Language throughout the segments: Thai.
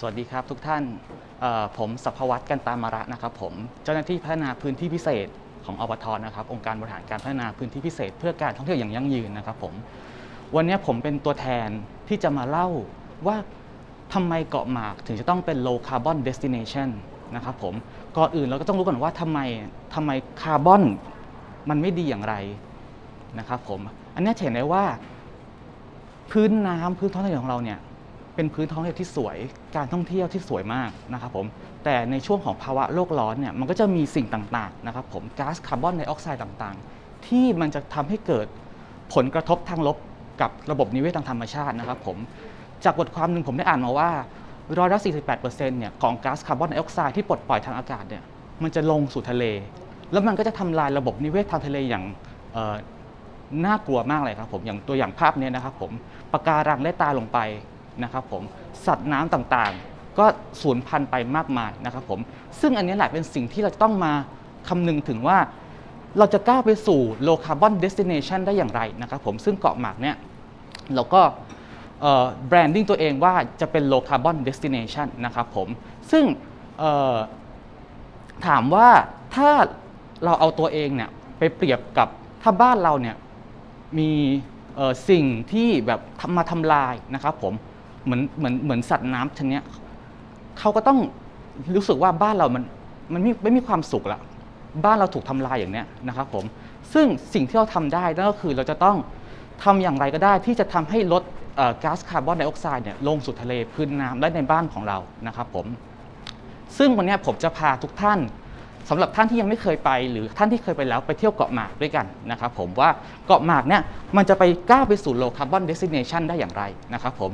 สวัสดีครับทุกท่าน ผมสัพวัตกันตามระนะครับผม เจ้าหน้าที่พัฒนาพื้นที่พิเศษของอบทนะครับ องค์การบริหารการพัฒนาพื้นที่พิเศษ เพื่อการท่องเที่ยวอย่างยั่งยืนนะครับผม วันนี้ผมเป็นตัวแทนที่จะมาเล่าว่าทำไมเกาะหมากถึงจะต้องเป็น low carbon destination นะครับผม ก่อนอื่นเราก็ต้องรู้ก่อนว่าทำไมทำไมคาร์บอนมันไม่ดีอย่างไรนะครับผม อันนี้เห็นได้ว่าพื้นน้ำพื้นท้องทะเลของเราเนี่ย เป็นพื้นท้องทะเลที่สวย การท่องเที่ยวที่สวยมากนะครับผม แต่ในช่วงของภาวะโลกร้อนเนี่ย มันก็จะมีสิ่งต่างๆนะครับผม ก๊าซคาร์บอนไดออกไซด์ต่างๆ ที่มันจะทำให้เกิดผลกระทบทางลบกับระบบนิเวศทางธรรมชาตินะครับผม จากบทความหนึ่งผมได้อ่านมาว่าร้อยละ48%เนี่ยของก๊าซคาร์บอนไดออกไซด์ที่ปลดปล่อยทางอากาศเนี่ย มันจะลงสู่ทะเล แล้วมันก็จะทำลายระบบนิเวศทางทะเลอย่างน่ากลัวมากเลยครับผม อย่างตัวอย่างภาพนี้นะครับผมปะการังได้ตายลงไป นะครับผมสัตว์น้ำต่างๆ ก็สูญพันธุ์ไปมากมายนะครับผมซึ่งอันนี้แหละเป็นสิ่งที่เราจะต้องมาคำนึงถึงว่าเราจะก้าวไปสู่ low carbon destination ได้อย่างไรนะครับผมซึ่งเกาะหมากเนี่ยเราก็แบรนดิ้งตัวเองว่าจะเป็น low carbon destination นะครับผมซึ่งถามว่าถ้าเราเอาตัวเองเนี่ยไปเปรียบกับถ้าบ้านเราเนี่ยมีสิ่งที่แบบมาทำลายนะครับผม เหมือนเหมือนเหมือนสัตว์น้ำชนิดเนี้ยเขาก็ต้องรู้สึกว่าบ้านเรามันมันไม่ไม่มีความสุขละบ้านเราถูกทำลายอย่างเนี้ยนะครับผมซึ่งสิ่งที่เราทำได้นั่นก็คือเราจะต้องทำอย่างไรก็ได้ที่จะทำให้ลดก๊าซคาร์บอนไดออกไซด์เนี่ยลงสู่ทะเลพื้นน้ำได้ในบ้านของเรานะครับผมซึ่งวันนี้ผมจะพาทุกท่าน สำหรับท่านที่ยังไม่เคยไป หรือท่านที่เคยไปแล้วไปเที่ยวเกาะหมากด้วยกันนะครับผมว่าเกาะหมากเนี่ยมันจะไปก้าวไปสู่ low carbon destination ได้อย่างไรนะครับผม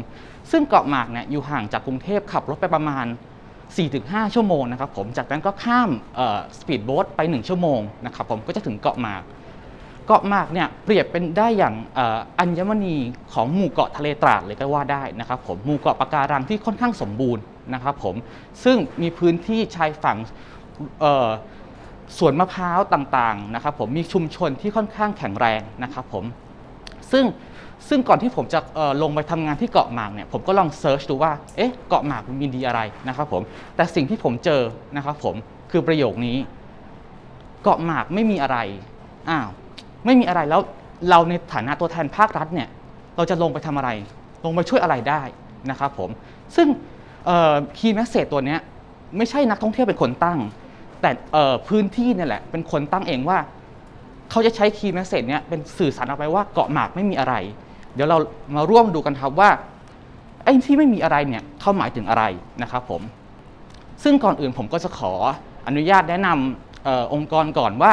ซึ่งเกาะหมากเนี่ยอยู่ห่างจากกรุงเทพขับรถไปประมาณ 4-5 ชั่วโมงนะครับผมจากนั้นก็ข้ามสปีดโบ๊ทไป 1 ชั่วโมงนะครับผมก็จะถึงเกาะหมากเกาะหมากเนี่ยเปรียบเป็นได้อย่างอ,อัญมณีของหมู่เกาะทะเลตราดเลยก็ว่าได้นะครับผมหมู่เกาะปะการังที่ค่อนข้างสมบูรณ์นะครับผมซึ่งมีพื้นที่ชายฝั่ง สวนมะพร้าวต่างๆนะครับผมมีชุมชนที่ค่อนข้างแข็งแรงนะครับผมซึ่งซึ่งก่อนที่ผมจะลงไปทำงานที่เกาะหมากเนี่ยผมก็ลองเซิร์ชดูว่าเอ๊ะเกาะหมากมันมีดีอะไรนะครับผมแต่สิ่งที่ผมเจอนะครับผมคือประโยคนี้ เกาะหมากไม่มีอะไรอ้าวไม่มีอะไรแล้วเราในฐานะตัวแทนภาครัฐเนี่ยเราจะลงไปทำอะไร ลงไปช่วยอะไรได้นะครับผมซึ่งคีย์แมสเซจตัวเนี้ยไม่ใช่นักท่องเที่ยวเป็นคนตั้ง แต่พื้นที่นี่แหละ เป็นคนตั้งเองว่า เขาจะใช้คีย์แมสเซจเนี้ยเป็นสื่อสารออกไปว่าเกาะหมากไม่มีอะไร เดี๋ยวเรามาร่วมดูกันครับว่าไอ้ที่ไม่มีอะไรเนี่ยเขาหมายถึงอะไรนะครับผม ซึ่งก่อนอื่นผมก็จะขออนุญาตแนะนำออองค์กรก่อนว่า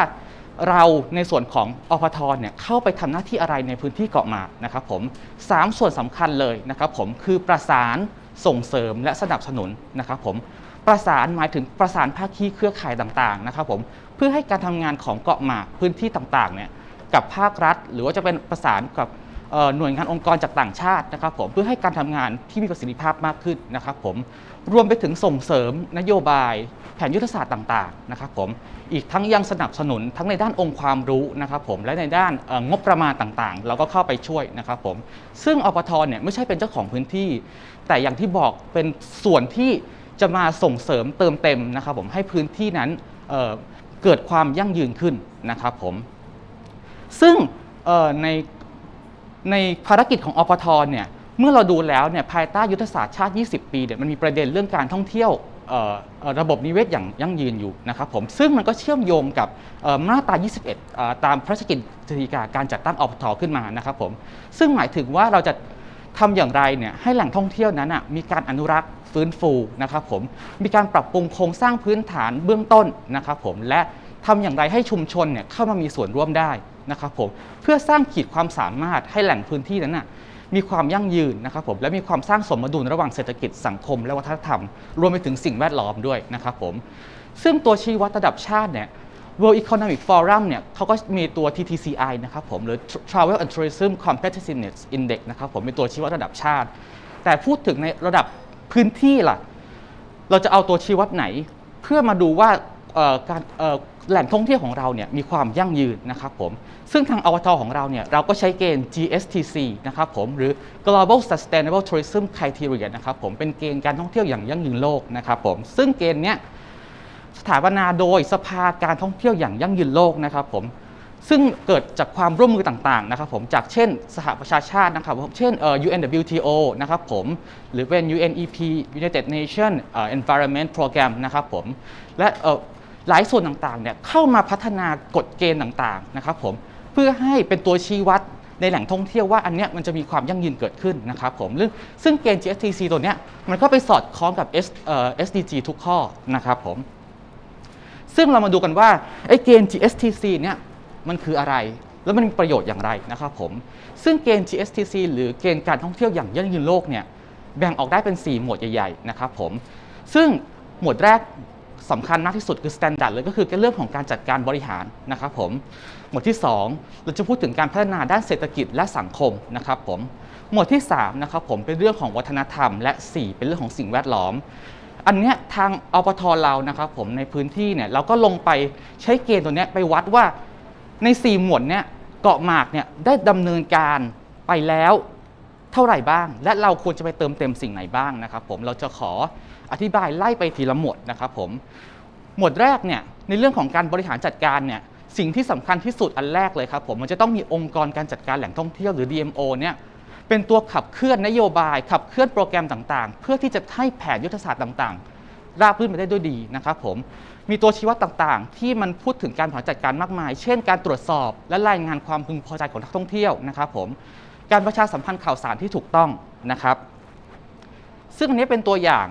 เราในส่วนของอพทเนี่ยเข้าไปทำหน้าที่อะไรในพื้นที่เกาะหมากนะครับผมสามส่วนสำคัญเลยนะครับผมคือประสานส่งเสริมและสนับสนุนนะครับผม ประสานหมายถึงประสานภาคีเครือข่ายต่างๆนะครับผมเพื่อให้การทำงานของเกาะหมากพื้นที่ต่างๆเนี่ยกับภาครัฐ หรือว่าจะเป็นประสานกับหน่วยงานองค์กรจากต่างชาตินะครับผมเพื่อให้การทำงานที่มีประสิทธิภาพมากขึ้นนะครับผมรวมไปถึงส่งเสริมนโยบายแผนยุทธศาสตร์ต่างๆนะครับผมอีกทั้งยังสนับสนุนทั้งในด้านองค์ความรู้นะครับผมและในด้านงบประมาณต่างๆ เราก็เข้าไปช่วยนะครับผมซึ่งอปทเนี่ยไม่ใช่เป็นเจ้าของพื้นที่ แต่อย่างที่บอกเป็นส่วนที่ จะมาส่งเสริมเติมเต็มนะครับผมให้พื้นที่นั้นเเกิดความยั่งยืนขึ้นนะครับผมซึ่งในในภารกิจของอปทเนี่ยเมื่อเราดูแล้วเนี่ยภายใต้ยุทธศาสตร์ชาติ 20 ปีเนี่ยมันมีประเด็นเรื่องการท่องเที่ยวระบบนิเวศอย่างยั่งยืนอยู่นะครับผมซึ่งมันก็เชื่อมโยงกับมาตรา 21 ตามพระราชกิจสีกาการจัดตั้งอปทขึ้นมานะครับผมซึ่งหมายถึงว่าเราจะทำอย่างไรเนี่ยให้แหล่งท่องเที่ยวนั้นมีการอนุรักษ์ ฟื้นฟูนะครับผมมีการปรับปรุงโครงสร้างพื้นฐานเบื้องต้นนะครับผมและทำอย่างไรให้ชุมชนเนี่ยเข้ามามีส่วนร่วมได้นะครับผมเพื่อสร้างขีดความสามารถให้แหล่งพื้นที่นั้นน่ะมีความยั่งยืนนะครับผมและมีความสร้างสมดุลระหว่างเศรษฐกิจสังคม และวัฒนธรรม รวมไปถึงสิ่งแวดล้อมด้วยนะครับผมซึ่งตัวชี้วัดระดับชาติเนี่ย World Economic Forum เนี่ยเขาก็มีตัว TTCI นะครับผมหรือ Travel and Tourism Competitiveness Index นะครับผมเป็นตัวชี้วัดระดับชาติ แต่พูดถึงในระดับ พื้นที่ล่ะ เราจะเอาตัวชี้วัดไหน เพื่อมาดูว่าการแหล่งท่องเที่ยวของเราเนี่ยมีความยั่งยืนนะครับผม ซึ่งทางอวทของเราเนี่ยเราก็ใช้เกณฑ์ GSTC นะครับผมหรือ Global Sustainable Tourism Criteria นะครับผมเป็นเกณฑ์การท่องเที่ยวอย่างยั่งยืนโลกนะครับผมซึ่งเกณฑ์เนี้ยสถาปนาโดยสภาการท่องเที่ยวอย่างยั่งยืนโลกนะครับผม ซึ่งเกิดจากความร่วมมือต่างๆนะครับผมจากเช่นสหประชาชาตินะครับผมเช่นเอ่อ UNWTO นะครับผมหรือเป็น UNEP United Nations Environment Program นะครับผมและเอ่อหลายส่วนต่างๆเนี่ยเข้ามาพัฒนากฎเกณฑ์ต่างๆนะครับผมเพื่อให้เป็นตัวชี้วัดในแหล่งท่องเที่ยวว่าอันเนี้ยมันจะมีความยั่งยืนเกิดขึ้นนะครับผมซึ่งเกณฑ์ GSTC ตัวเนี้ยมันก็ไปสอดคล้องกับ S เออ SDG ทุกข้อนะครับผมซึ่งเรามาดูกันว่าไอ้เกณฑ์ GSTC เนี่ย มันคืออะไร แล้วมันมีประโยชน์อย่างไรนะครับผม ซึ่งเกณฑ์ GSTC หรือเกณฑ์การท่องเที่ยวอย่างยั่งยืนโลกเนี่ยแบ่งออกได้เป็น 4 หมวดใหญ่ๆนะครับผมซึ่งหมวดแรกสำคัญมากที่สุดคือ standard เลยก็คือเรื่องของการจัดการบริหารนะครับผม หมวดที่ 2 เราจะพูดถึงการพัฒนาด้านเศรษฐกิจและสังคมนะครับผม หมวดที่3นะครับผมเป็นเรื่องของวัฒนธรรม และ 4 เป็นเรื่องของสิ่งแวดล้อม อันเนี้ยทางอปทเรานะครับผมในพื้นที่เนี่ยเราก็ลงไปใช้เกณฑ์ตัวเนี้ยไปวัดว่า ใน 4 หมวดเนี่ยเกาะหมากเนี่ยได้ดำเนินการไปแล้วเท่าไหร่บ้าง และเราควรจะไปเติมเต็มสิ่งไหนบ้างนะครับผมเราจะขออธิบายไล่ไปทีละหมวดนะครับผมหมวดแรกเนี่ยในเรื่องของการบริหารจัดการเนี่ยสิ่งที่สำคัญที่สุดอันแรกเลยครับผมมันจะต้องมีองค์กรการจัดการแหล่งท่องเที่ยวหรือ DMO เนี่ยเป็นตัวขับเคลื่อนนโยบาย ขับเคลื่อนโปรแกรมต่างๆ เพื่อที่จะให้แผนยุทธศาสตร์ต่างๆ ราบรื่นไปได้ด้วยดีนะครับผม มีตัวชี้วัดต่างๆ ที่มันพูดถึงการบริหารจัดการมากมาย เช่น การตรวจสอบและรายงานความพึงพอใจของนักท่องเที่ยวนะครับผมการประชาสัมพันธ์ข่าวสารที่ถูกต้องนะครับ ซึ่งอันนี้เป็นตัวอย่าง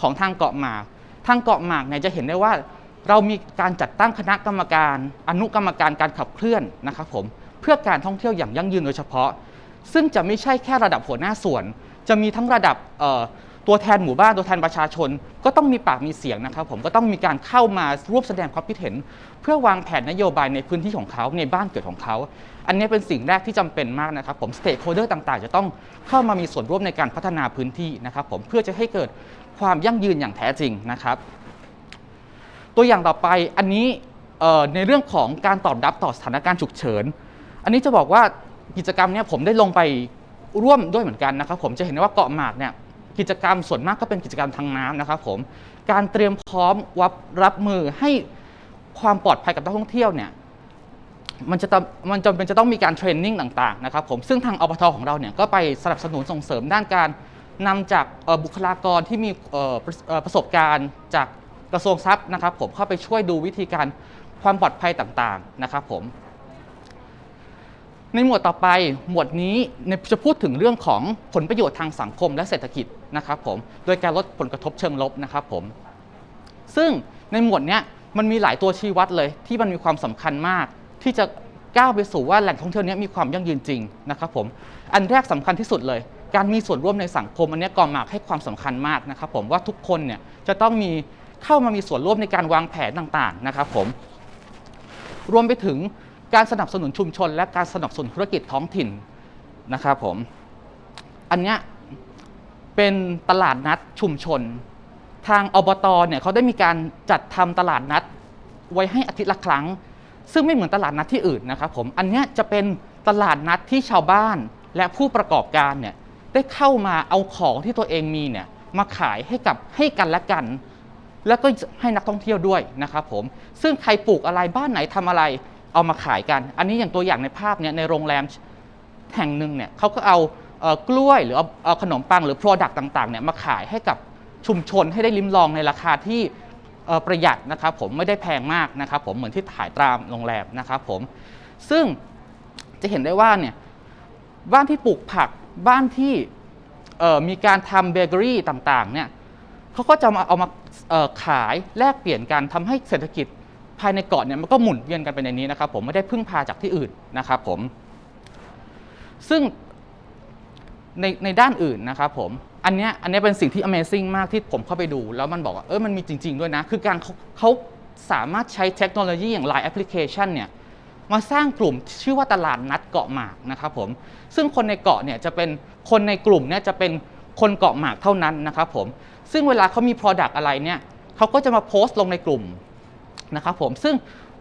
ของทางเกาะหมาก ทางเกาะหมากเนี่ยจะเห็นได้ว่า เรามีการจัดตั้งคณะกรรมการ อนุกรรมการการขับเคลื่อนนะครับผมเพื่อการท่องเที่ยวอย่างยั่งยืนโดยเฉพาะ ซึ่งจะไม่ใช่แค่ระดับหัวหน้าส่วน จะมีทั้งระดับ ตัวแทนหมู่บ้านตัวแทนประชาชน ก็ต้องมีปากมีเสียงนะครับผมก็ต้องมีการเข้ามาร่วมแสดงความคิดเห็น เพื่อวางแผนนโยบายในพื้นที่ของเขาในบ้านเกิดของเขา อันนี้เป็นสิ่งแรกที่จำเป็นมากนะครับผมสเต k โ h เดอร์ต่างๆ จะต้องเข้ามามีส่วนร่วมในการพัฒนาพื้นที่นะครับผมเพื่อจะให้เกิดความยั่งยืนอย่างแท้จริงนะครับตัวอย่างต่อไปอันนี้ในเรื่องของการตอบรับต่อสถานการณ์ฉุกเฉิน อันนี้จะบอกว่ากิจกรรมเนี้ผมได้ลงไปร่วมด้วยเหมือนกันนะครับ ผมจะเห็นได้ว่าเกาะหมากเนี่ย กิจกรรมส่วนมากก็เป็นกิจกรรมทางน้ำนะครับผมการเตรียมพร้อมวับรับมือให้ความปลอดภัยกับนักท่องเที่ยวเนี่ยมันจะมันจำเป็นจะต้องมีการเทรนนิ่งต่างๆนะครับผมซึ่งทางอปทของเราเนี่ยก็ไปสนับสนุนส่งเสริมด้านการนำจากบุคลากรที่มีประสบการณ์จากกระทรวงทรัพย์นะครับ ผมเข้าไปช่วยดูวิธีการความปลอดภัยต่างๆนะครับผมในหมวดต่อไปหมวดนี้จะพูดถึงเรื่องของผลประโยชน์ทางสังคมและเศรษฐกิจ นะครับผมโดยการลดผลกระทบเชิงลบนะครับผมซึ่งในหมวดเนี้ยมันมีหลายตัวชี้วัดเลยที่มันมีความสำคัญมาก ที่จะก้าวไปสู่ว่าแหล่งท่องเที่ยวนี้มีความยั่งยืนจริงนะครับผมอันแรกสำคัญที่สุดเลย การมีส่วนร่วมในสังคมอันนี้กองหมากให้ความสำคัญมากนะครับผมว่าทุกคนเนี่ยจะต้องมีเข้ามามีส่วนร่วมในการวางแผนต่างๆนะครับผมรวมไปถึงการสนับสนุนชุมชน และการสนับสนุนธุรกิจท้องถิ่นนะครับผมอันเนี้ย เป็นตลาดนัดชุมชน ทางอบตเนี่ยเขาได้มีการจัดทำตลาดนัดไว้ให้อาทิตย์ละครั้ง ซึ่งไม่เหมือนตลาดนัดที่อื่นนะครับผมอันนี้จะเป็นตลาดนัดที่ชาวบ้านและผู้ประกอบการเนี่ยได้เข้ามาเอาของที่ตัวเองมีเนี่ยมาขายให้กับให้กันและกัน แล้วก็ให้นักท่องเที่ยวด้วยนะครับผมซึ่งใครปลูกอะไรบ้านไหนทำอะไรเอามาขายกัน อันนี้อย่างตัวอย่างในภาพเนี่ยในโรงแรมแห่งหนึ่งเนี่ยเขาก็เอา กล้วยหรือเอาเอขนมปังหรือ Product ต่างๆเนี่ยมาขายให้กับชุมชนให้ได้ลิ้มลองในราคาที่ประหยัดนะครับผมไม่ได้แพงมากนะครับผมเหมือนที่ถ่ายตามโรงแรมนะครับผมซึ่งจะเห็นได้ว่าเนี่ยบ้านที่ปลูกผักบ้านที่มีการทำเบเกอรี่ต่างๆเนี่ยเขาก็จะมาเอามาขายแลกเปลี่ยนกันทำให้เศรษฐกิจภายในเกาะเนี่ยมันก็หมุนเวียนกันไปในนี้นะครับผมไม่ได้พึ่งพาจากที่อื่นนะครับผมซึ่ง ในในด้านอื่นนะครับผมอันเนี้ยอันเนี้ยเป็นสิ่งที่ Amazing มากที่ผมเข้าไปดู แล้วมันบอกว่าเออมันมีจริง ๆ ด้วยนะ คือการเขาเขาสามารถใช้เทคโนโลยีอย่าง Line Application เนี่ยมาสร้างกลุ่มชื่อว่าตลาดนัดเกาะหมากนะครับผมซึ่งคนในเกาะเนี่ยจะเป็นคนในกลุ่มเนี่ยจะเป็นคนเกาะหมากเท่านั้นนะครับผมซึ่งเวลาเขามี Product อะไรเนี่ยเขาก็จะมาโพสต์ลงในกลุ่มนะครับผมซึ่ง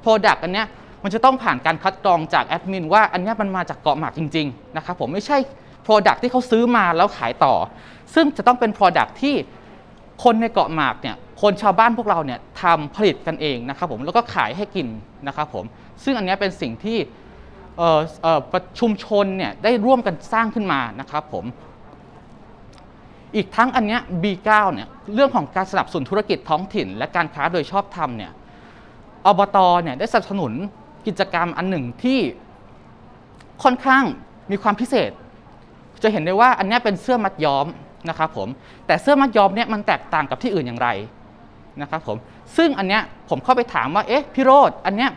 Product อันเนี้ย มันจะต้องผ่านการคัดกรองจากแอดมินว่าอันนี้มันมาจากเกาะหมากจริงๆนะครับผมไม่ใช่ Product ที่เขาซื้อมาแล้วขายต่อ ซึ่งจะต้องเป็น Product ที่คนในเกาะหมากเนี่ยคนชาวบ้านพวกเราเนี่ยทำผลิตกันเองนะครับผมแล้วก็ขายให้กินนะครับผมซึ่งอันนี้เป็นสิ่งที่ประชุมชนเนี่ยได้ร่วมกันสร้างขึ้นมานะครับผมอีกทั้งอันเนี้ย B9 เนี่ยเรื่องของการสนับสนุนธุรกิจท้องถิ่น และการค้าโดยชอบธรรมเนี่ยอบตเนี่ยได้สนับสนุน กิจกรรมอันหนึ่งที่ค่อนข้างมีความพิเศษ จะเห็นได้ว่าอันนี้เป็นเสื้อมัดย้อมนะครับผมแต่เสื้อมัดย้อมเนี่ยมันแตกต่างกับที่อื่นอย่างไรนะครับผมซึ่งอันเนี้ยผมเข้าไปถามว่าเอ๊ะพี่โรดอันเนี้ย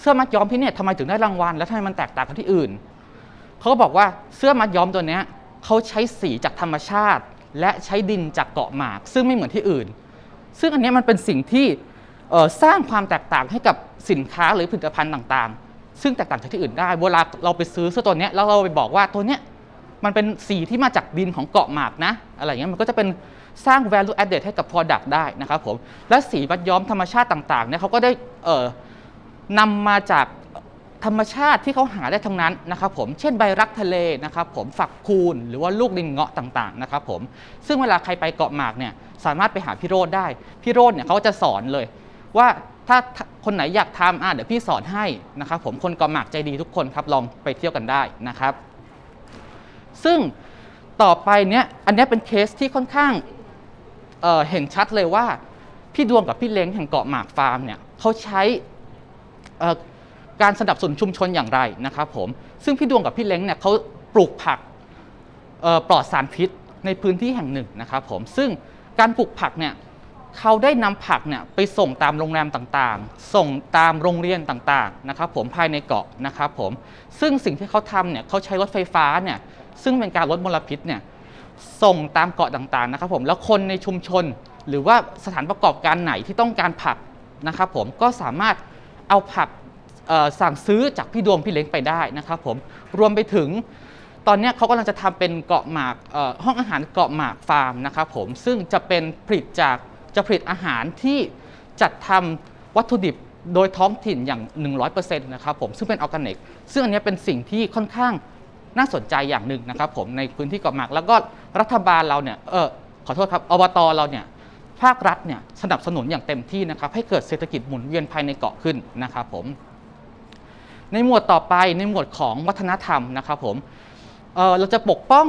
เสื้อมัดย้อมพี่เนี่ยทำไมถึงได้รางวัล แล้วทำไมมันแตกต่างกับที่อื่นเขาก็บอกว่าเสื้อมัดย้อมตัวเนี้ยเขาใช้สีจากธรรมชาติ และใช้ดินจากเกาะหมาก ซึ่งไม่เหมือนที่อื่น ซึ่งอันเนี้ยมันเป็นสิ่งที่ สร้างความแตกต่างให้กับสินค้าหรือผลิตภัณฑ์ต่างๆ ซึ่งแตกต่างจากที่อื่นได้เวลาเราไปซื้อเสื้อตัวนี้แล้วเราไปบอกว่าตัวเนี้ยมันเป็นสีที่มาจากดินของเกาะหมากนะอะไรเงี้ยมันก็จะเป็นสร้าง value added ให้กับ product ได้นะครับผมและสีมัดย้อมธรรมชาติต่างๆเนี่ยเขาก็ได้เอ่อนำมาจากธรรมชาติที่เขาหาได้ทั้งนั้นนะครับผม เช่นใบรักทะเลนะครับผม ฝักคูน หรือว่าลูกดินเงาะต่างๆนะครับผม ซึ่งเวลาใครไปเกาะหมากเนี่ย สามารถไปหาพี่โรดได้ พี่โรดเนี่ยเขาจะสอนเลย ว่าถ้าคนไหนอยากทำอะเดี๋ยวพี่สอนให้นะครับผมคนเกาะหมากใจดีทุกคนครับลองไปเที่ยวกันได้นะครับ ซึ่งต่อไปเนี่ยอันนี้เป็นเคสที่ค่อนข้างเเห็นชัดเลยว่า พี่ดวงกับพี่เล้งแห่งเกาะหมากฟาร์มเนี่ยเขาใช้การสนับสนุนชุมชนอย่างไรนะครับผมซึ่งพี่ดวงกับพี่เล้งเนี่ยเขาปลูกผักปลอดสารพิษในพื้นที่แห่งหนึ่งนะครับผมซึ่งการปลูกผักเนี่ย เขาได้นำผักเนี่ยไปส่งตามโรงแรมต่างๆ ส่งตามโรงเรียนต่างๆนะครับผมภายในเกาะนะครับผมซึ่งสิ่งที่เขาทำเนี่ยเขาใช้รถไฟฟ้าเนี่ยซึ่งเป็นการลดมลพิษเนี่ยส่งตามเกาะต่างๆนะครับผมแล้วคนในชุมชน หรือว่าสถานประกอบการไหนที่ต้องการผักนะครับผมก็สามารถเอาผักสั่งซื้อจากพี่ดวงพี่เล้งไปได้นะครับผมรวมไปถึงตอนนี้เขากำลังจะทำเป็นเกาะหมากห้องอาหารเกาะหมากฟาร์มนะครับผมซึ่งจะเป็นผลิตจาก จะผลิตอาหารที่จัดทำวัตถุดิบโดยท้องถิ่นอย่าง 100%นะครับผมซึ่งเป็นออร์แกนิก ซึ่งอันนี้เป็นสิ่งที่ค่อนข้างน่าสนใจอย่างหนึ่งนะครับผมในพื้นที่เกาะหมาก แล้วก็รัฐบาลเราเนี่ยเออขอโทษครับอบตเราเนี่ยภาครัฐเนี่ยสนับสนุนอย่างเต็มที่นะครับให้เกิดเศรษฐกิจหมุนเวียนภายในเกาะขึ้นนะครับผมในหมวดต่อไปในหมวดของวัฒนธรรมนะครับผมเเราจะปกป้อง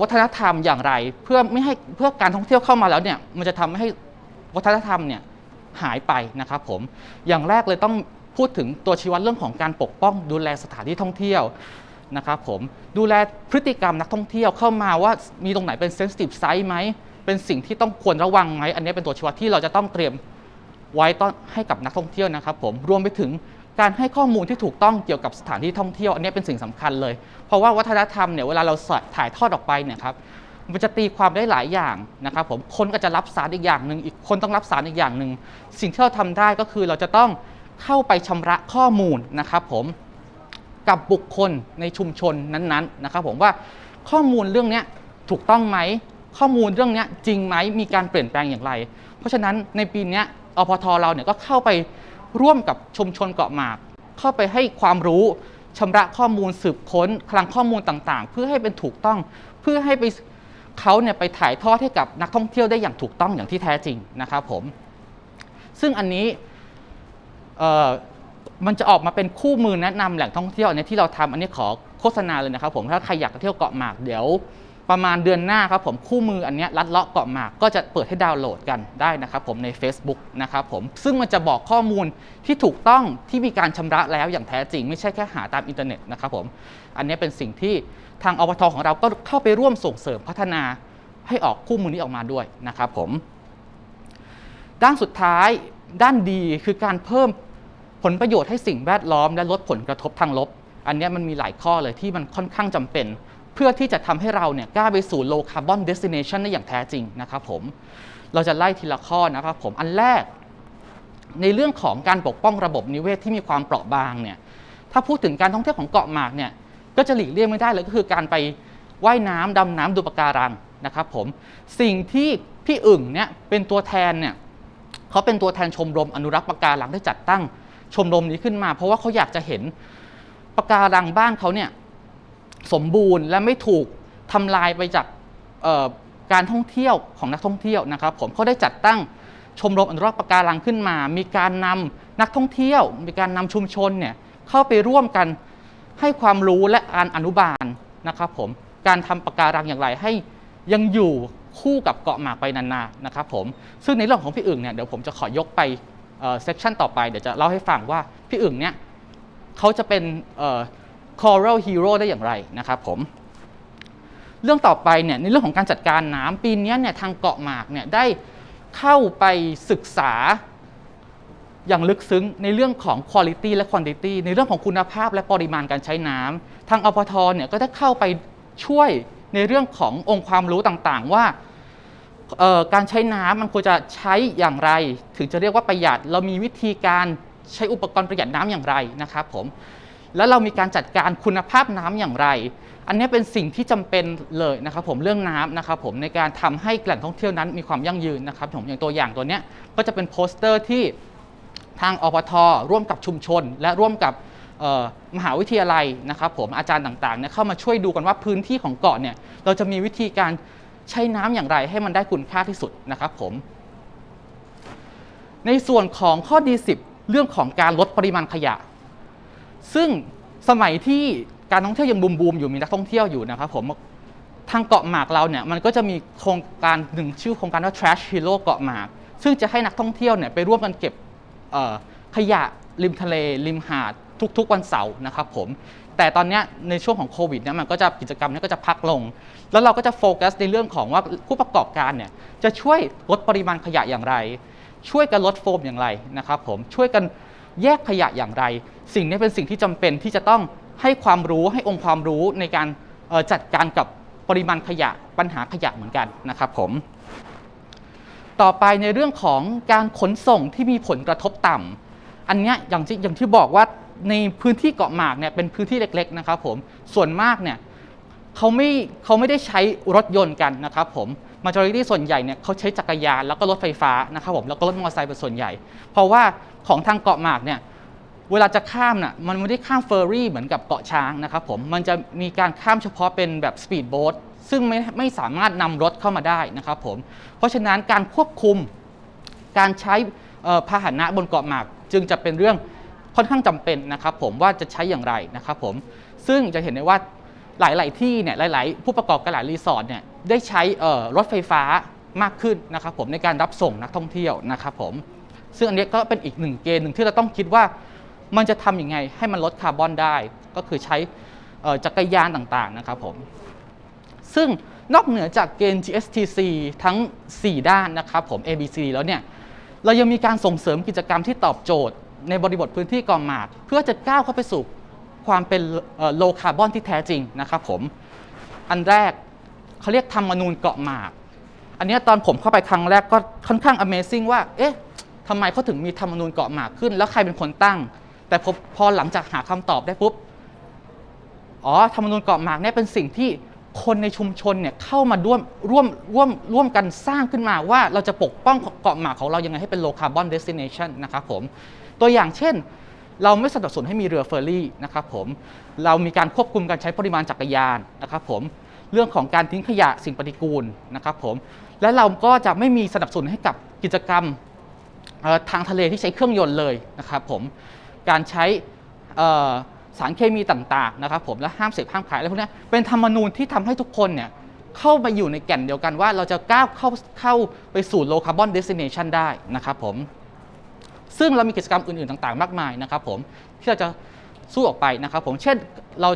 วัฒนธรรมอย่างไร เพื่อไม่ให้เพื่อการท่องเที่ยวเข้ามาแล้วเนี่ยมันจะทำให้วัฒนธรรมเนี่ยหายไปนะครับผมอย่างแรกเลยต้องพูดถึงตัวชี้วัดเรื่องของการปกป้องดูแลสถานที่ท่องเที่ยวนะครับผมดูแลพฤติกรรมนักท่องเที่ยวเข้ามาว่ามีตรงไหนเป็นเซนซิทีฟไซส์ไหมเป็นสิ่งที่ต้องควรระวังไหมอันนี้เป็นตัวชี้วัดที่เราจะต้องเตรียมไว้ต้อนให้กับนักท่องเที่ยวนะครับผมรวมไปถึง การให้ข้อมูลที่ถูกต้องเกี่ยวกับสถานที่ท่องเที่ยวอันนี้เป็นสิ่งสำคัญเลย เพราะว่าวัฒนธรรมเนี่ยเวลาเราถ่ายทอดออกไปเนี่ยครับมันจะตีความได้หลายอย่างนะครับผมคนก็จะรับสารอีกอย่างหนึ่งอีกคนต้องรับสารอีกอย่างหนึ่งสิ่งที่เราทำได้ก็คือเราจะต้องเข้าไปชำระข้อมูลนะครับผมกับบุคคลในชุมชนนั้นๆนะครับผมว่าข้อมูลเรื่องนี้ถูกต้องไหมข้อมูลเรื่องนี้จริงไหมมีการเปลี่ยนแปลงอย่างไร เพราะฉะนั้นในปีนี้อพทเราเนี่ยก็เข้าไป ร่วมกับชุมชนเกาะหมาก เข้าไปให้ความรู้ชำระข้อมูลสืบค้น คลังข้อมูลต่างๆ เพื่อให้เป็นถูกต้องเพื่อให้ไปเขาเนี่ยไปถ่ายทอดให้กับนักท่องเที่ยวได้อย่างถูกต้องอย่างที่แท้จริงนะครับผมซึ่งอันนี้มันจะออกมาเป็นคู่มือแนะนำแหล่งท่องเที่ยวอันนี้ที่เราทำอันนี้ขอโฆษณาเลยนะครับผมถ้าใครอยากเที่ยวเกาะหมากเดี๋ยว ประมาณเดือนหน้าครับผมคู่มืออันนี้ลัดเลาะเกาะหมากก็จะเปิดให้ดาวน์โหลดกันได้นะครับผมใน Facebook นะครับผมซึ่งมันจะบอกข้อมูลที่ถูกต้องที่มีการชำระแล้วอย่างแท้จริง ไม่ใช่แค่หาตามอินเทอร์เน็ตนะครับผมอันนี้เป็นสิ่งที่ทางอปทของเราก็เข้าไปร่วมส่งเสริมพัฒนาให้ออกคู่มือนี้ออกมาด้วยนะครับผมด้านสุดท้ายด้านดีคือการเพิ่มผลประโยชน์ให้สิ่งแวดล้อมและลดผลกระทบทางลบ อันนี้มันมีหลายข้อเลยที่มันค่อนข้างจำเป็น เพื่อที่จะทำให้เราเนี่ยกล้าไปสู่ low carbon destination ได้อย่างแท้จริงนะครับผม เราจะไล่ทีละข้อนะครับผม อันแรก ในเรื่องของการปกป้องระบบนิเวศที่มีความเปราะบางเนี่ย ถ้าพูดถึงการท่องเที่ยวของเกาะหมากเนี่ย ก็จะหลีกเลี่ยงไม่ได้เลยก็คือการไปว่ายน้ำดำน้ำดูปะการังนะครับผม สิ่งที่พี่อึ่งเนี่ยเป็นตัวแทนเนี่ยเขาเป็นตัวแทนชมรมอนุรักษ์ปะการังได้จัดตั้งชมรมนี้ขึ้นมา เพราะว่าเขาอยากจะเห็นปะการังบ้านเขาเนี่ย สมบูรณ์และไม่ถูกทำลายไปจากการท่องเที่ยวของนักท่องเที่ยวนะครับ ผมเขาได้จัดตั้งชมรมอนุรักษ์ปะการังขึ้นมา มีการนำนักท่องเที่ยว มีการนำชุมชนเนี่ยเข้าไปร่วมกันให้ความรู้และการอนุบาลนะครับผมการทำปะการังอย่างไรให้ยังอยู่คู่กับเกาะหมากไปนานๆนะครับผมซึ่งในเรื่องของพี่อึ่งเนี่ยเดี๋ยวผมจะขอยกไปเซสชันต่อไปเดี๋ยวจะเล่าให้ฟังว่าพี่อึ่งเนี่ยเขาจะเป็น coral hero ได้อย่างไรนะครับผมเรื่องต่อไปเนี่ยในเรื่องของการจัดการน้ำปีนี้เนี่ยทางเกาะหมากเนี่ยได้เข้าไปศึกษาอย่างลึกซึ้งในเรื่องของ quality และ quantity ในเรื่องของคุณภาพและปริมาณการใช้น้ำทางอปทเนี่ยก็ได้เข้าไปช่วยในเรื่องขององค์ความรู้ต่างๆ ว่าการใช้น้ำมันควรจะใช้อย่างไร ถึงจะเรียกว่าประหยัด เรามีวิธีการใช้อุปกรณ์ประหยัดน้ำอย่างไรนะครับผม แล้วเรามีการจัดการคุณภาพน้ำอย่างไร อันนี้เป็นสิ่งที่จำเป็นเลยนะครับผมเรื่องน้ำนะครับผมในการทำให้แหล่งท่องเที่ยวนั้นมีความยั่งยืนนะครับผมอย่างตัวอย่างตัวเนี้ยก็จะเป็นโปสเตอร์ที่ทางอปทร่วมกับชุมชน และร่วมกับมหาวิทยาลัยนะครับผมอาจารย์ต่างๆเนี่ยเข้ามาช่วยดูกันว่าพื้นที่ของเกาะเนี่ยเราจะมีวิธีการใช้น้ำอย่างไรให้มันได้คุณค่าที่สุดนะครับผม ในส่วนของข้อดี 10 เรื่องของการลดปริมาณขยะ ซึ่งสมัยที่การท่องเที่ยวยังบูมบูมๆอยู่มีนักท่องเที่ยวอยู่นะครับผมทางเกาะหมากเราเนี่ยมันก็จะมีโครงการหนึ่งชื่อโครงการว่า Trash Hero เกาะหมาก ซึ่งจะให้นักท่องเที่ยวเนี่ยไปร่วมกันเก็บขยะริมทะเล ริมหาดทุกๆวันเสาร์นะครับผมแต่ตอนนี้ในช่วงของโควิดเนี่ยมันก็จะกิจกรรมเนี้ก็จะพักลง แล้วเราก็จะโฟกัสในเรื่องของว่าผู้ประกอบการเนี่ยจะช่วยลดปริมาณขยะอย่างไร ช่วยกันลดโฟมอย่างไรนะครับผมช่วยกัน แยกขยะอย่างไร สิ่งนี้เป็นสิ่งที่จำเป็นที่จะต้องให้ความรู้ให้องค์ความรู้ในการจัดการกับปริมาณขยะปัญหาขยะเหมือนกันนะครับผมต่อไปในเรื่องของการขนส่งที่มีผลกระทบต่ำอันนี้อย่างที่อย่างที่บอกว่าในพื้นที่เกาะหมากเนี่ยเป็นพื้นที่เล็กๆนะครับผมส่วนมากเนี่ยเขาไม่เขาไม่ได้ใช้รถยนต์กันนะครับผม majority ส่วนใหญ่เนี่ยเขาใช้จักรยานแล้วก็รถไฟฟ้านะครับผมแล้วก็รถมอเตอร์ไซค์เป็นส่วนใหญ่ เพราะว่าของทางเกาะหมากเนี่ยเวลาจะข้ามน่ะมันไม่ได้ข้ามเฟอร์รี่เหมือนกับเกาะช้างนะครับผมมันจะมีการข้ามเฉพาะเป็นแบบสปีดโบ๊ทซึ่งไม่ไม่สามารถนำรถเข้ามาได้นะครับผมเพราะฉะนั้นการควบคุมการใช้เอ่อพาหนะบนเกาะหมาก จึงจะเป็นเรื่องค่อนข้างจำเป็นนะครับผมว่าจะใช้อย่างไรนะครับผมซึ่งจะเห็นได้ว่าหลาย ๆ ที่เนี่ยหลาย ๆ ผู้ประกอบการหลายรีสอร์ทเนี่ย ได้ใช้รถไฟฟ้ามากขึ้นนะครับผมในการรับส่งนักท่องเที่ยวนะครับผมซึ่งอันนี้ก็เป็นอีกหนึ่งเกณฑ์หนึ่งที่เราต้องคิดว่ามันจะทำยังไงให้มันลดคาร์บอนได้ ก็คือใช้จักรยานต่างๆนะครับผมซึ่งนอกเหนือจากเกณฑ์ GSTC ทั้ง 4 ด้านนะครับผม ABC แล้วเนี่ยเรายังมีการส่งเสริมกิจกรรมที่ตอบโจทย์ ในบริบทพื้นที่กองหมาก เพื่อจะก้าวเข้าไปสู่ความเป็นโลคาร์บอนที่แท้จริงนะครับผมอันแรก เขาเรียกธรรมนูญเกาะหมาก อันนี้ตอนผมเข้าไปครั้งแรกก็ค่อนข้าง Amazing ว่า เอ๊ะทำไมเขาถึงมีธรรมนูญเกาะหมากขึ้น แล้วใครเป็นคนตั้ง แต่พอพอหลังจากหาคำตอบได้ปุ๊บ อ๋อธรรมนูญเกาะหมากเนี่ยเป็นสิ่งที่คนในชุมชนเนี่ยเข้ามาร่วมร่วมร่วมร่วมกันสร้างขึ้นมาว่าเราจะปกป้องเกาะหมากของเรายังไงให้เป็น low carbon destination นะครับผม ตัวอย่างเช่น เราไม่สนับสนุนให้มีเรือเฟอร์รี่นะครับผม เรามีการควบคุมการใช้ปริมาณจักรยานนะครับผม เรื่องของการทิ้งขยะสิ่งปฏิกูลนะครับผมและเราก็จะไม่มีสนับสนุนให้กับกิจกรรมทางทะเลที่ใช้เครื่องยนต์เลยนะครับผมการใช้สารเคมีต่างๆนะครับผมและห้ามเสพห้ามขายอะไรพวกนี้เป็นธรรมนูญที่ทำให้ทุกคนเนี่ยเข้ามาอยู่ในแก่นเดียวกันว่าเราจะก้าวเข้าเข้าไปสู่ low carbon destination ได้นะครับผมซึ่งเรามีกิจกรรมอื่นๆต่างๆ มากมายนะครับผมที่เราจะสู้ออกไปนะครับผมเช่นเรา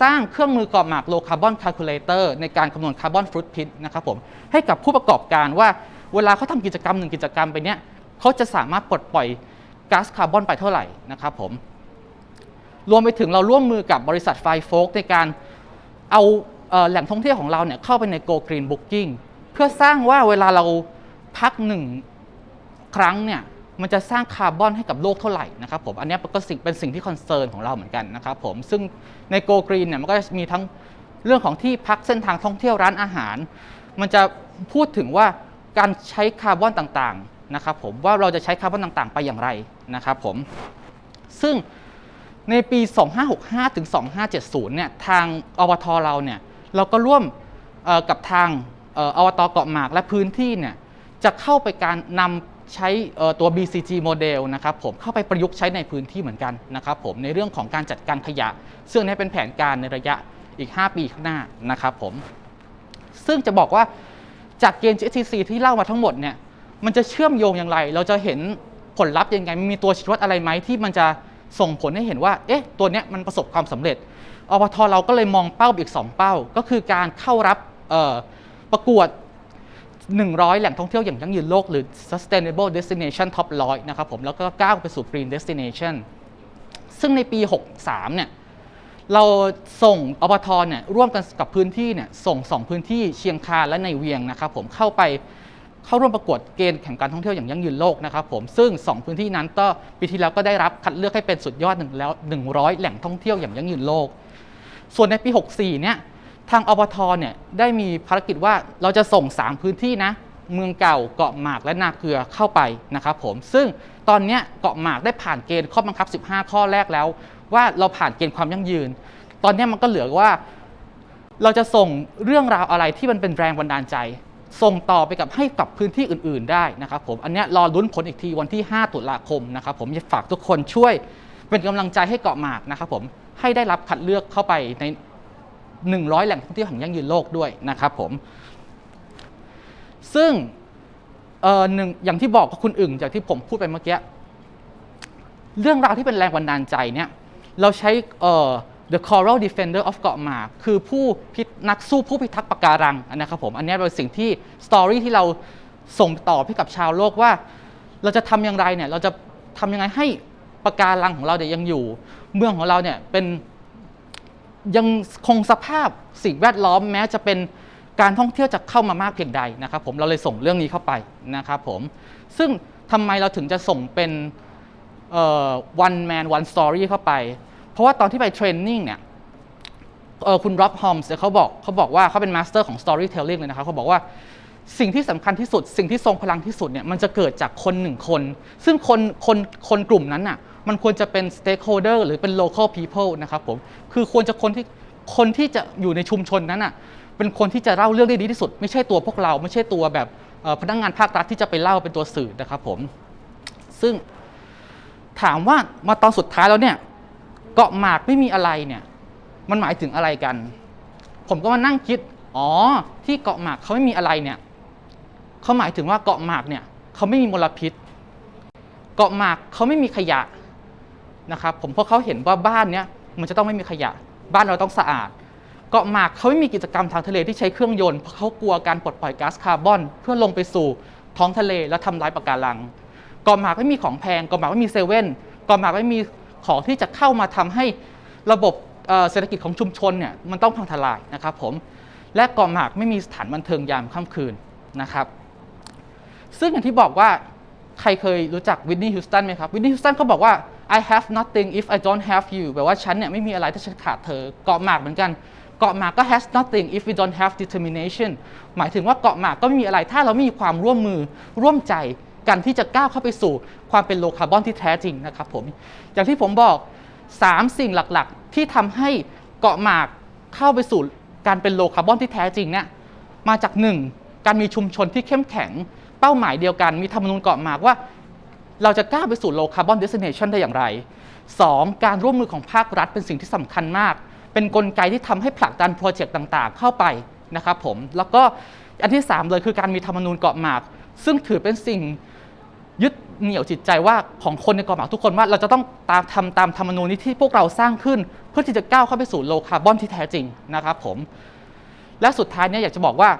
สร้างเครื่องมือกรอบหมาก low carbon calculator ในการคำนวณ carbon footprint นะครับผมให้กับผู้ประกอบการว่าเวลาเขาทำกิจกรรมหนึ่งกิจกรรมไปเนี้ยเขาจะสามารถปลดปล่อยก๊าซคาร์บอนไปเท่าไหร่นะครับผมรวมไปถึงเราร่วมมือกับบริษัทไฟโฟกในการเอาเออแหล่งท่องเที่ยวของเราเนี่ยเข้าไปใน Go Green Booking เพื่อสร้างว่าเวลาเราพักหนึ่งครั้งเนี่ย มันจะสร้างคาร์บอนให้กับโลกเท่าไหร่นะครับผมอันนี้ก็สิ่งเป็นสิ่งที่คอนเซิร์นของเราเหมือนกันนะครับผมซึ่งใน Go Green เนี่ยมันก็จะมีทั้งเรื่องของที่พักเส้นทางท่องเที่ยวร้านอาหาร มันจะพูดถึงว่าการใช้คาร์บอนต่างๆนะครับผมว่าเราจะใช้คาร์บอนต่างๆ ไปอย่างไรนะครับผมซึ่งในปี 2565 ถึง 2570 เนี่ยทางอบทเราเนี่ยเราก็ร่วมกับทางอ่ออบตเกาะหมากและพื้นที่เนี่ยจะเข้าไปการนำ ใช้ตัว BCG โมเดลนะครับผมเข้าไปประยุกต์ใช้ในพื้นที่เหมือนกันนะครับผมในเรื่องของการจัดการขยะ ซึ่งนี่เป็นแผนการในระยะอีก 5 ปีข้างหน้านะครับผมซึ่งจะบอกว่าจากเกณฑ์ GSTC ที่เล่ามาทั้งหมดเนี่ยมันจะเชื่อมโยงอย่างไร เราจะเห็นผลลัพธ์ยังไงมีตัวชี้วัดอะไรไหมที่มันจะส่งผลให้เห็นว่าเอ๊ะตัวเนี้ยมันประสบความสำเร็จอปทเราก็เลยมองเป้าอีก 2 เป้า ก็คือการเข้ารับประกวด 100 แหล่งท่องเที่ยวอย่างยั่งยืนโลกหรือ Sustainable Destination Top 100 นะครับผมแล้วก็ก้าวไปสู่ Green Destination ซึ่งในปี 63 เนี่ยเราส่งอปทเนี่ยร่วมกันกับพื้นที่เนี่ยส่งสองพื้นที่เชียงคานและในเวียงนะครับผมเข้าไปเข้าร่วมประกวดเกณฑ์แข่งการท่องเที่ยวอย่างยั่งยืนโลกนะครับผมซึ่งสองพื้นที่นั้นก็ปีที่แล้วก็ได้รับคัดเลือกให้เป็นสุดยอดหนึ่งแล้ว 100 แหล่งท่องเที่ยวอย่างยั่งยืนโลก ส่วนในปี 64 เนี่ย ทางอบทเนี่ยได้มีภารกิจว่าเราจะส่ง 3 พื้นที่นะ เมืองเก่าเกาะหมากและนาเกลือเข้าไปนะครับผม ซึ่งตอนนี้เกาะหมากได้ผ่านเกณฑ์ข้อบังคับ 15 ข้อแรกแล้ว ว่าเราผ่านเกณฑ์ความยั่งยืน ตอนนี้มันก็เหลือว่า เราจะส่งเรื่องราวอะไรที่มันเป็นแรงบันดาลใจ ส่งต่อไปกับให้กับพื้นที่อื่น ๆ ได้นะครับผม อันนี้รอลุ้นผลอีกทีวันที่ 5 ตุลาคมนะครับผมอยากฝากทุกคนช่วยเป็นกำลังใจให้เกาะหมากนะครับผมให้ได้รับคัดเลือกเข้าไปใน 100 แหล่งท่องเที่ยวแห่งยั่งยืนโลกด้วยนะครับผม ซึ่งเอ่อหนึ่งอย่างที่บอกกับคุณอึ่งจากที่ผมพูดไปเมื่อกี้ เรื่องราวที่เป็นแรงบันดาลใจเนี่ยเราใช้เอ่อ The Coral Defender of เกาะหมากคือผู้พิทนักสู้ผู้พิทักษ์ปะการังนะครับผม อันนี้เป็นสิ่งที่สตอรี่ที่เราส่งต่อให้กับชาวโลกว่า เราจะทำอย่างไรเนี่ยเราจะทำยังไงให้ปะการังของเราเนี่ยยังอยู่ เมืองของเราเนี่ยเป็น ยังคงสภาพสิ่งแวดล้อมแม้จะเป็นการท่องเที่ยวจะเข้ามามากเพียงใดนะครับ ผมเราเลยส่งเรื่องนี้เข้าไปนะครับผมซึ่งทำไมเราถึงจะส่งเป็น one man one story เข้าไป เพราะว่าตอนที่ไปเทรนนิ่งเนี่ยคุณร็อบฮอมส์เขาบอกเขาบอกว่าเขาเป็นมาสเตอร์ของ storytelling เลยนะครับเขาบอกว่าสิ่งที่สำคัญที่สุด สิ่งที่ทรงพลังที่สุดเนี่ยมันจะเกิดจากคนหนึ่งคน ซึ่งคนคนคนกลุ่มนั้นน่ะ มันควรจะเป็น stakeholder หรือเป็น local people นะครับผมคือควรจะคนที่คนที่จะอยู่ในชุมชนนั้นน่ะเป็นคนที่จะเล่าเรื่องได้ดีที่สุด ไม่ใช่ตัวพวกเราไม่ใช่ตัวแบบพนักงานภาครัฐที่จะไปเล่าเป็นตัวสื่อนะครับผมซึ่งถามว่ามาตอนสุดท้ายแล้วเนี่ยเกาะหมากไม่มีอะไรเนี่ยมันหมายถึงอะไรกัน ผมก็มานั่งคิดอ๋อที่เกาะหมากเขาไม่มีอะไรเนี่ยเขาหมายถึงว่าเกาะหมากเนี่ยเขาไม่มีมลพิษ เกาะหมากเขาไม่มีขยะ นะครับผมเพราะเขาเห็นว่าบ้านเนี้ยมันจะต้องไม่มีขยะ บ้านเราต้องสะอาด เกาะหมากเขาไม่มีกิจกรรมทางทะเลที่ใช้เครื่องยนต์เพราะเขากลัวการปลดปล่อยก๊าซคาร์บอน เพื่อลงไปสู่ท้องทะเลแล้วทำร้ายปะการังเกาะหมากไม่มีของแพงเกาะหมากไม่มีเซเว่นเกาะหมากไม่มีของที่จะเข้ามาทำให้ระบบเอ่อเศรษฐกิจของชุมชนเนี่ยมันต้องพังทลายนะครับผมและเกาะหมากไม่มีสถานบันเทิงยามค่ำคืนนะครับซึ่งอย่างที่บอกว่าใครเคยรู้จักวินนี่ฮิวสตันไหมครับวินนี่ฮิวสตันเขาบอกว่า I have nothing if I don't have you แปลว่าฉันเนี่ยไม่มีอะไรถ้าฉันขาดเธอ เกาะหมากเหมือนกัน เกาะหมากก็ has nothing if we don't have determination หมายถึงว่าเกาะหมากก็ไม่มีอะไรถ้าเราไม่มีความร่วมมือร่วมใจกันที่จะก้าวเข้าไปสู่ความเป็นโลคาร์บอนที่แท้จริงนะครับผม อย่างที่ผมบอก 3 สิ่งหลักๆ ที่ทำให้เกาะหมากเข้าไปสู่การเป็นโลคาร์บอนที่แท้จริงเนี่ยมาจาก 1. การมีชุมชนที่เข้มแข็ง เป้าหมายเดียวกัน มีธรรมนูญเกาะหมากว่า เราจะกล้าไปสู่โลคาร์บอนเดสเนชันได้อย่างไร 2. การร่วมมือของภาครัฐเป็นสิ่งที่สำคัญมาก เป็นนกลไกที่ทำให้ผลักดันโปรเจกต์ต่างๆ เข้าไปนะครับผม แล้วก็อันที่ 3 เลยคือการมีธรรมนูญเกาะหมาก ซึ่งถือเป็นสิ่งยึดเหนี่ยวจิตใจว่าของคนในเกาะหมากทุกคนว่าเราจะต้องตามทำตามธรรมนูญนี้ที่พวกเราสร้างขึ้น เพื่อที่จะก้าวเข้าไปสู่โลคาร์บอนที่แท้จริงนะครับผม และสุดท้ายเนี่ยอยากจะบอกว่า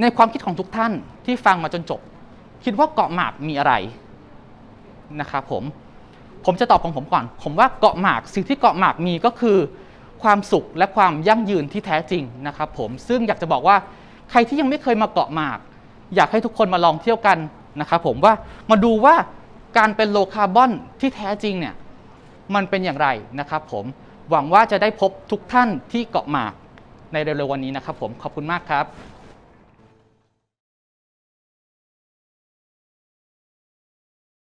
ในความคิดของทุกท่านที่ฟังมาจนจบ คิดว่าเกาะหมากมีอะไรนะครับผม ผมจะตอบของผมก่อน ผมว่าเกาะหมากสิ่งที่เกาะหมากมีก็คือ ความสุขและความยั่งยืนที่แท้จริงนะครับผมซึ่งอยากจะบอกว่าใครที่ยังไม่เคยมาเกาะหมาก อยากให้ทุกคนมาลองเที่ยวกันนะครับผมว่ามาดูว่าการเป็นโลคาร์บอนที่แท้จริงเนี่ยมันเป็นอย่างไรนะครับผมหวังว่าจะได้พบทุกท่านที่เกาะหมากในเร็วๆวันนี้นะครับผมขอบคุณมากครับ